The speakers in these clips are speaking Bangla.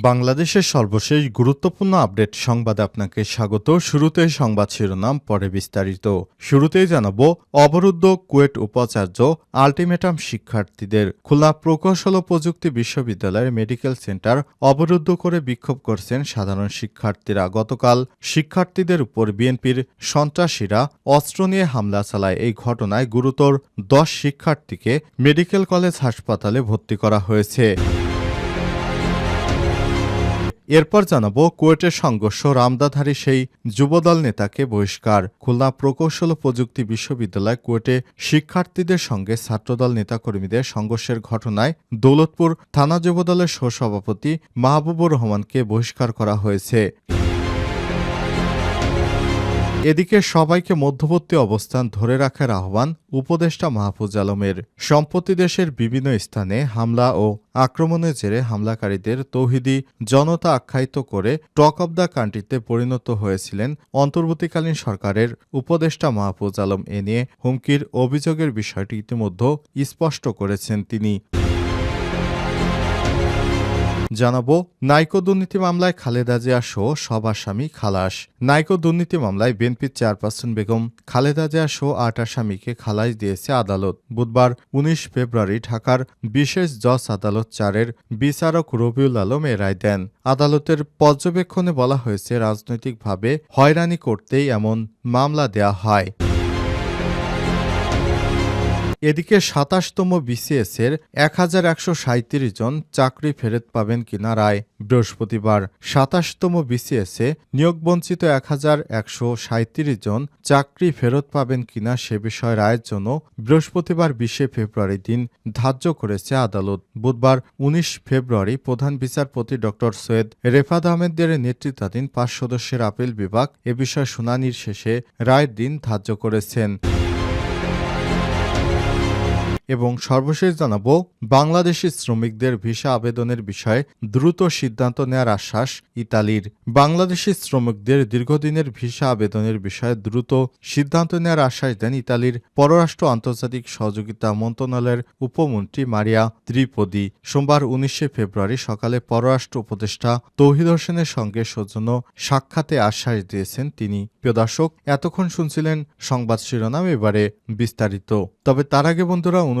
বাংলাদেশের সর্বশেষ গুরুত্বপূর্ণ আপডেট সংবাদে আপনাকে স্বাগত। শুরুতেই সংবাদ শিরোনাম, পরে বিস্তারিত। শুরুতেই জানাব, অবরুদ্ধ কুয়েট উপাচার্য, আলটিমেটাম শিক্ষার্থীদের। খুলনা প্রকৌশল প্রযুক্তি বিশ্ববিদ্যালয়ের মেডিকেল সেন্টার অবরুদ্ধ করে বিক্ষোভ করছেন সাধারণ শিক্ষার্থীরা। গতকাল শিক্ষার্থীদের উপর বিএনপির সন্ত্রাসীরা অস্ত্র নিয়ে হামলা চালায়। এই ঘটনায় গুরুতর দশ শিক্ষার্থীকে মেডিকেল কলেজ হাসপাতালে ভর্তি করা হয়েছে। এরপর জানাব কুয়েটের সংঘর্ষ। রামদাধারী সেই যুবদল নেতাকে বহিষ্কার। খুলনা প্রকৌশল প্রযুক্তি বিশ্ববিদ্যালয় কুয়েটে শিক্ষার্থীদের সঙ্গে ছাত্রদল নেতাকর্মীদের সংঘর্ষের ঘটনায় দৌলতপুর থানা যুবদলের সহসভাপতি মাহবুবুর রহমানকে বহিষ্কার করা হয়েছে। এদিকে সবাইকে মধ্যবর্তী অবস্থান ধরে রাখার আহ্বান উপদেষ্টা মাহফুজ আলমের। সম্প্রতি দেশের বিভিন্ন স্থানে হামলা ও আক্রমণের জেরে হামলাকারীদের তৌহিদি জনতা আখ্যায়িত করে টক অব দ্য কান্ট্রিতে পরিণত হয়েছিলেন অন্তর্বর্তীকালীন সরকারের উপদেষ্টা মাহফুজ আলম। এ নিয়ে হুমকির অভিযোগের বিষয়টি ইতিমধ্যে স্পষ্ট করেছেন তিনি। জানাব, নাইকো দুর্নীতি মামলায় খালেদা জিয়া সহ সব আসামি খালাস। নাইকো দুর্নীতি মামলায় বিএনপির চেয়ারপারসন বেগম খালেদা জিয়া সহ আট আসামিকে খালাস দিয়েছে আদালত। বুধবার উনিশ ফেব্রুয়ারি ঢাকার বিশেষ জজ আদালত চারের বিচারক রবিউল আলম এ রায় দেন। আদালতের পর্যবেক্ষণে বলা হয়েছে, রাজনৈতিকভাবে হয়রানি করতেই এমন মামলা দেয়া হয়। এদিকে সাতাশতম বিসিএস এর এক হাজার একশো সাঁত্রিশ জন চাকরি ফেরত পাবেন কিনা রায় বৃহস্পতিবার। সাতাশতম বিসিএস নিয়োগবঞ্চিত এক হাজার একশো সাঁত্রিশ জন চাকরি ফেরত পাবেন কিনা সে বিষয়ে রায়ের জন্য বৃহস্পতিবার বিশে ফেব্রুয়ারি দিন ধার্য করেছে আদালত। বুধবার উনিশ ফেব্রুয়ারি প্রধান বিচারপতি ড সৈয়দ রেফাত আহমেদের নেতৃত্বাধীন পাঁচ সদস্যের আপিল বিভাগ এ বিষয়ে শুনানির শেষে রায়ের দিন ধার্য করেছেন। এবং সর্বশেষ জানাব, বাংলাদেশি শ্রমিকদের ভিসা আবেদনের বিষয়ে দ্রুত সিদ্ধান্ত নেওয়ার আশ্বাস ইতালির। বাংলাদেশি শ্রমিকদের দীর্ঘদিনের ভিসা আবেদনের বিষয়ে দ্রুত সিদ্ধান্ত নেওয়ার আশ্বাস দেন ইতালির পররাষ্ট্র আন্তর্জাতিক সহযোগিতা মন্ত্রণালয়ের উপমন্ত্রী মারিয়া ত্রিপদী সোমবার উনিশে ফেব্রুয়ারি সকালে পররাষ্ট্র উপদেষ্টা তৌহিদ হোসেনের সঙ্গে সৌজন্য সাক্ষাতে আশ্বাস দিয়েছেন তিনি। প্রিয় দর্শক, এতক্ষণ শুনছিলেন সংবাদ শিরোনাম, এবারে বিস্তারিত। তবে তার আগে বন্ধুরা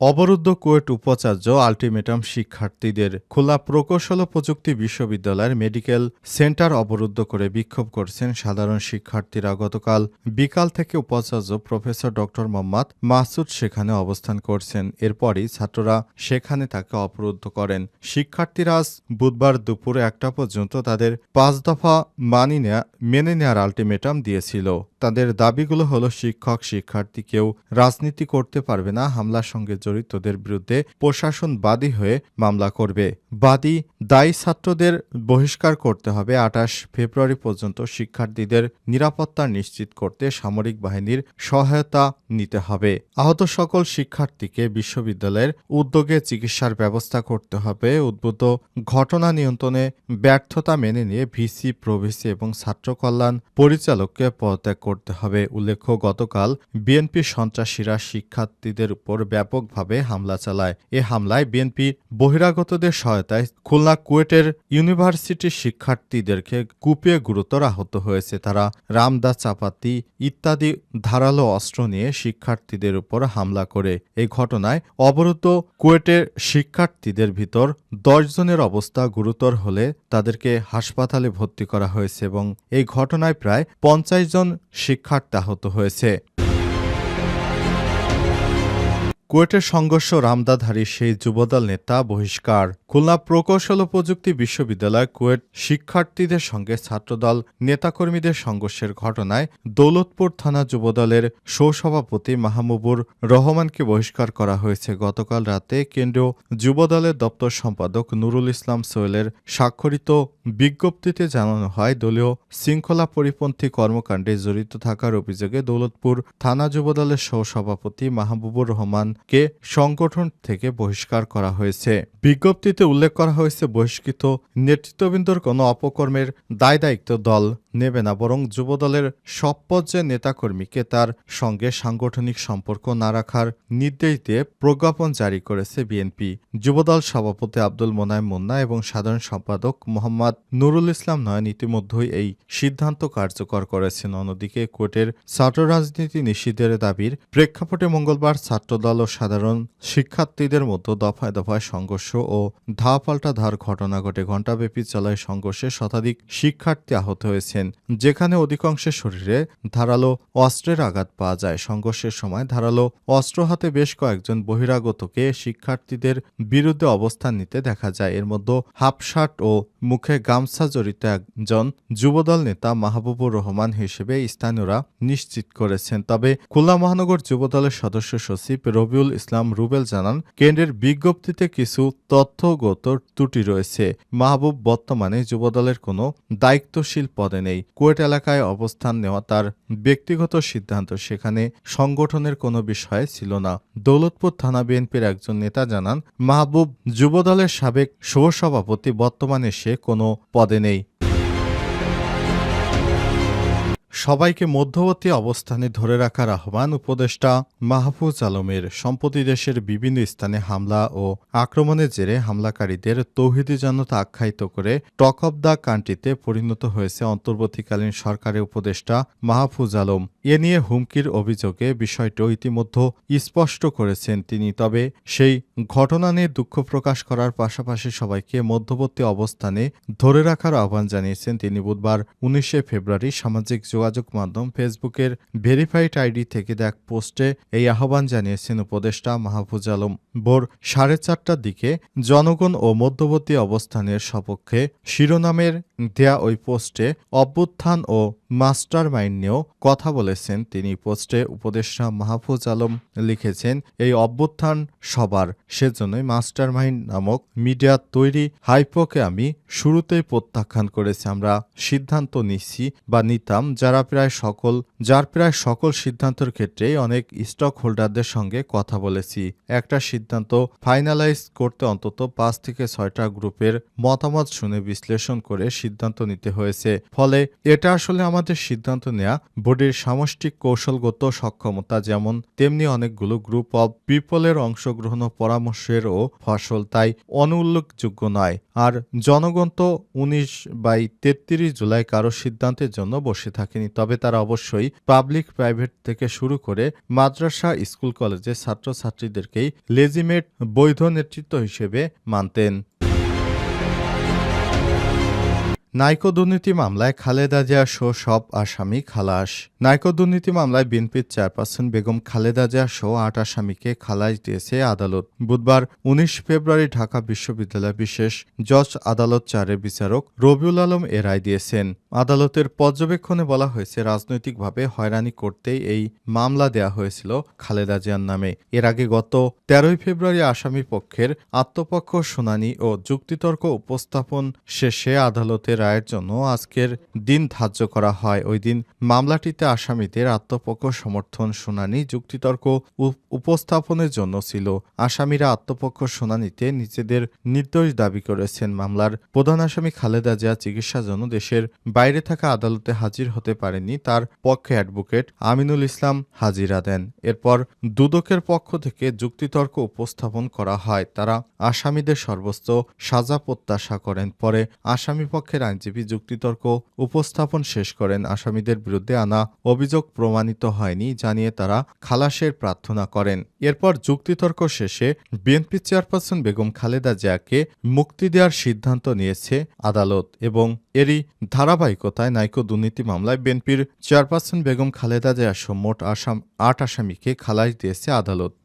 অবরুদ্ধ কুয়েট উপাচার্য আলটিমেটাম শিক্ষার্থীদের খোলা প্রকৌশল প্রযুক্তি বিশ্ববিদ্যালয়ের মেডিকেল সেন্টার অবরুদ্ধ করে বিক্ষোভ করছেন সাধারণ শিক্ষার্থীরা গতকাল বিকাল থেকে উপাচার্য প্রফেসর ড মোহাম্মদ মাসুদ সেখানে অবস্থান করছেন। এরপরই ছাত্ররা সেখানে তাকে অবরুদ্ধ করেন। শিক্ষার্থীরা বুধবার দুপুরে একটা পর্যন্ত তাদের পাঁচ দফা মানি নেয়া, মেনে নেয়ার আলটিমেটাম দিয়েছিল। তাদের দাবিগুলো হলো শিক্ষক শিক্ষার্থী কেউ রাজনীতি করতে পারবে না, হামলার সঙ্গে জড়িতদের বিরুদ্ধে প্রশাসন বাদী হয়ে মামলা করবে। বাদী দায়ী ছাত্রদের বহিষ্কার করতে হবে আঠাশ ফেব্রুয়ারি পর্যন্ত শিক্ষার্থীদের নিরাপত্তা নিশ্চিত করতে সামরিক বাহিনীর সহায়তা নিতে হবে। আহত সকল শিক্ষার্থীকে বিশ্ববিদ্যালয়ের উদ্যোগে চিকিৎসার ব্যবস্থা করতে হবে। উদ্বুদ্ধ ঘটনা নিয়ন্ত্রণে ব্যর্থতা মেনে নিয়ে ভিসি, প্রভিসি এবং ছাত্র কল্যাণ পরিচালককে পদত্যাগ করতে হবে। উল্লেখ্য, গতকাল বিএনপি সন্ত্রাসীরা শিক্ষার্থীদের উপর ব্যাপকভাবে হামলা চালায়। এ হামলায় বিএনপি বহিরাগতদের সহায়তায় খুলনা কুয়েটের ইউনিভার্সিটির শিক্ষার্থীদেরকে কুপিয়ে গুরুতর আহত হয়েছে। তারা রামদা, চাপাতি ইত্যাদি ধারালো অস্ত্র নিয়ে শিক্ষার্থীদের উপর হামলা করে। এই ঘটনায় অবরুদ্ধ কুয়েটের শিক্ষার্থীদের ভিতর দশ জনের অবস্থা গুরুতর হলে তাদেরকে হাসপাতালে ভর্তি করা হয়েছে এবং এই ঘটনায় প্রায় পঞ্চাশ জন শিক্ষার্থী আহত হয়েছে। কুয়েটের সংঘর্ষ রামদাধারী সেই যুবদল নেতা বহিষ্কার। খুলনা প্রকৌশল প্রযুক্তি বিশ্ববিদ্যালয় কুয়েট শিক্ষার্থীদের সঙ্গে ছাত্রদল নেতাকর্মীদের সংঘর্ষের ঘটনায় দৌলতপুর থানা যুবদলের সহসভাপতি মাহমুবুর রহমানকে বহিষ্কার করা হয়েছে। গতকাল রাতে কেন্দ্রীয় যুবদলের দপ্তর সম্পাদক নুরুল ইসলাম সোহেলের স্বাক্ষরিত বিজ্ঞপ্তিতে জানানো হয়, দলীয় শৃঙ্খলা পরিপন্থী কর্মকাণ্ডে জড়িত থাকার অভিযোগে দৌলতপুর থানা যুবদলের সহসভাপতি মাহবুবুর রহমানকে সংগঠন থেকে বহিষ্কার করা হয়েছে। বিজ্ঞপ্তিতে উল্লেখ করা হয়েছে, বহিষ্কৃত নেতৃত্ববৃন্দর কোনো অপকর্মের দায় দায়িত্ব দল নেবে না, বরং যুবদলের সব পর্যায়ের নেতাকর্মীকে তার সঙ্গে সাংগঠনিক সম্পর্ক না রাখার নির্দেশ দিয়ে প্রজ্ঞাপন জারি করেছে বিএনপি। যুবদল সভাপতি আব্দুল মোনায় মুন্না এবং সাধারণ সম্পাদক মোহাম্মদ নুরুল ইসলাম নয়ন ইতিমধ্যেই এই সিদ্ধান্ত কার্যকর করেছেন। অন্যদিকে কোর্টের ছাত্র রাজনীতি নিষিদ্ধের দাবির প্রেক্ষাপটে মঙ্গলবার ছাত্রদল ও সাধারণ শিক্ষার্থীদের মধ্যে দফায় দফায় সংঘর্ষ ও ধাপাল্টা ধার ঘটনা ঘটে। ঘণ্টাব্যাপী চলায় সংঘর্ষে শতাধিক শিক্ষার্থী আহত হয়েছেন। যেখানে অধিকাংশের শরীরে ধারালো অস্ত্রের আঘাত পাওয়া যায়। সংঘর্ষের সময় ধারালো অস্ত্র হাতে বেশ কয়েকজন বহিরাগতকে শিক্ষার্থীদের বিরুদ্ধে অবস্থান নিতে দেখা যায়। এর মধ্যে হাফশার্ট ও মুখে গামছা জড়িত একজন যুবদল নেতা মাহবুবুর রহমান হিসেবে স্থানীয়রা নিশ্চিত করেছেন। তবে খুলনা মহানগর যুবদলের সদস্য সচিব রবিউল ইসলাম রুবেল জানান, কেন্দ্রের বিজ্ঞপ্তিতে কিছু তথ্যগত ত্রুটি রয়েছে। মাহবুব বর্তমানে যুবদলের কোনো দায়িত্বশীল পদে নেই। কুয়েট এলাকায় অবস্থান নেওয়া তার ব্যক্তিগত সিদ্ধান্ত সেখানে সংগঠনের কোনো বিষয় ছিল না। দৌলতপুর থানা বিএনপির একজন নেতা জানান, মাহবুব যুবদলের সাবেক সহসভাপতি বর্তমানে সে কোনো পদে নেই। সবাইকে মধ্যবর্তী অবস্থানে ধরে রাখার আহ্বান উপদেষ্টা মাহফুজ আলমের। সম্প্রতি দেশের বিভিন্ন স্থানে হামলা ও আক্রমণের জেরে হামলাকারীদের তৌহিদি জনতা আখ্যায়িত করে টক অব দ্য কান্ট্রিতে পরিণত হয়েছে অন্তর্বর্তীকালীন সরকারের উপদেষ্টা মাহফুজ আলম। এ নিয়ে হুমকির অভিযোগে বিষয়টি ইতিমধ্যে স্পষ্ট করেছেন তিনি, তবে সেই ঘটনা নিয়ে দুঃখ প্রকাশ করার পাশাপাশি সবাইকে মধ্যবর্তী অবস্থানে ধরে রাখার আহ্বান জানিয়েছেন তিনি। বুধবার উনিশে ফেব্রুয়ারি সামাজিক যোগাযোগ মাধ্যম ফেসবুকের ভেরিফাইড আইডি থেকে দেখ পোস্টে এই আহ্বান জানিয়েছেন উপদেষ্টা মাহফুজ আলম। ভোর সাড়ে চারটার দিকে জনগণ ও মধ্যবর্তী অবস্থানের সপক্ষে শিরোনামের দেয়া ওই পোস্টে অভ্যুত্থান ও মাস্টার মাইন্ড নিয়েও কথা বলেছেন তিনি। পোস্টে উপদেষ্টা মাহফুজ আলম লিখেছেন, এই অভ্যুত্থান সবার, সেজন্যই মাস্টার মাইন্ড নামক মিডিয়া তৈরি হাইপোকে আমি শুরুতেই প্রত্যাখ্যান করেছি। আমরা সিদ্ধান্ত নিচ্ছি বা নিতাম যারা প্রায় সকল, যার প্রায় সকল সিদ্ধান্তের ক্ষেত্রেই অনেক স্টক হোল্ডারদের সঙ্গে কথা বলেছি। একটা সিদ্ধান্ত ফাইনালাইজ করতে অন্তত পাঁচ থেকে ছয়টা গ্রুপের মতামত শুনে বিশ্লেষণ করে সিদ্ধান্ত নিতে হয়েছে। ফলে এটা আসলে আমাদের সিদ্ধান্ত নেওয়া বোর্ডের সামষ্টিক কৌশলগত সক্ষমতা যেমন, তেমনি অনেকগুলো গ্রুপ অব পিপলের অংশগ্রহণ ও পরামর্শের ও ফসল, তাই অনুল্লেখযোগ্য নয়। আর জনগণ তো উনিশ বাই তেত্রিশ জুলাই কারও সিদ্ধান্তের জন্য বসে থাকেনি। তবে তারা অবশ্যই পাবলিক প্রাইভেট থেকে শুরু করে মাদ্রাসা, স্কুল, কলেজের ছাত্রছাত্রীদেরকেই লেজিমেট বৈধ নেতৃত্ব হিসেবে মানতেন। নাইকো দুর্নীতি মামলায় খালেদা জিয়া সহ সব আসামি খালাস। নাইকো দুর্নীতি মামলায় বিএনপির চেয়ারপারসন বেগম খালেদা জিয়া সহ আট আসামিকে খালাস দিয়েছে আদালত। বুধবার উনিশ ফেব্রুয়ারি ঢাকা বিশ্ববিদ্যালয় বিশেষ জজ আদালত চারের বিচারক রবিউল আলম এ রায় দিয়েছেন। আদালতের পর্যবেক্ষণে বলা হয়েছে, রাজনৈতিকভাবে হয়রানি করতেই এই মামলা দেয়া হয়েছিল খালেদা জিয়ার নামে। এর আগে গত তেরোই ফেব্রুয়ারি আসামি পক্ষের আত্মপক্ষ শুনানি ও যুক্তিতর্ক উপস্থাপন শেষে আদালতের রায়ের জন্য আজকের দিন ধার্য করা হয়। ওই দিন মামলাটিতে আসামিদের আত্মপক্ষ সমর্থন, শুনানি, যুক্তিতর্ক উপ- উপস্থাপনের জন্য ছিল। আসামিরা আত্মপক্ষ শুনানিতে নিজেদের নির্দোষ দাবি করেছেন। মামলার প্রধান আসামি খালেদা জিয়া চিকিৎসার জন্য দেশের বাইরে থাকা আদালতে হাজির হতে পারেনি তার পক্ষে অ্যাডভোকেট আমিনুল ইসলাম হাজিরা দেন। এরপর দুদকের পক্ষ থেকে যুক্তিতর্ক উপস্থাপন করা হয়। তারা আসামিদের সর্বোচ্চ সাজা প্রত্যাশা করেন। পরে আসামি পক্ষের আইনজীবী যুক্তিতর্ক উপস্থাপন শেষ করেন। আসামিদের বিরুদ্ধে আনা অভিযোগ প্রমাণিত হয়নি জানিয়ে তারা খালাসের প্রার্থনা করেন। এরপর যুক্তিতর্ক শেষে বিএনপি চেয়ারপারসন বেগম খালেদা জিয়াকে মুক্তি দেওয়ার সিদ্ধান্ত নিয়েছে আদালত এবং এরই ধারাবাহিকতায় নাইকো দুর্নীতি মামলায় বিএনপির চেয়ারপারসন বেগম খালেদা জিয়া মোট আসাম আট আসামিকে খালাস দিয়েছে আদালত।